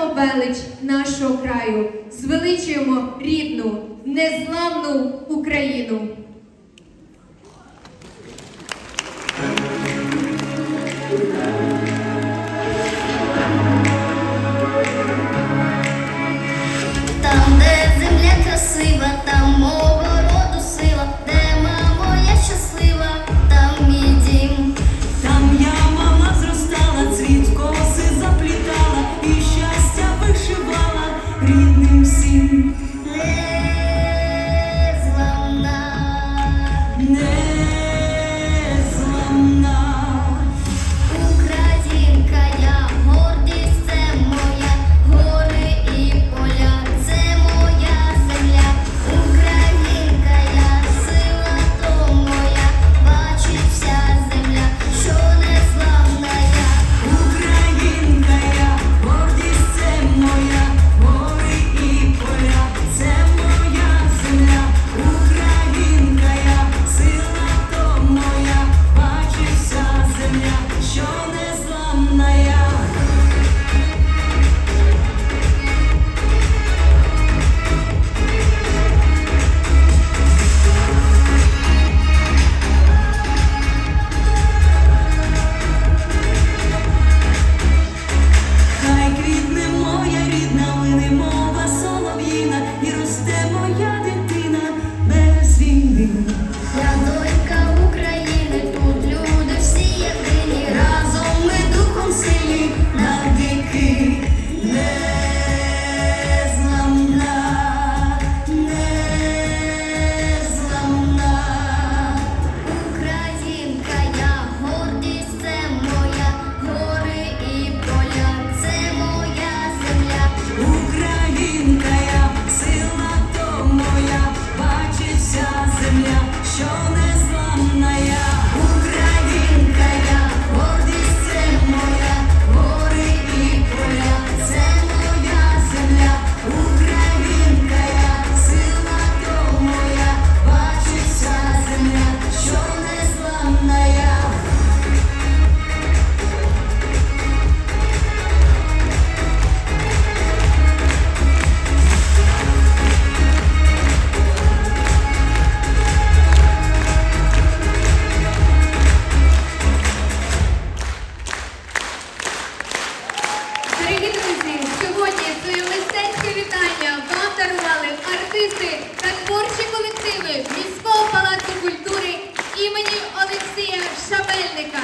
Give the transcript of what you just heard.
Славімо велич нашого краю, звеличуємо рідну, незламну Україну. імені Олексія Шабельника.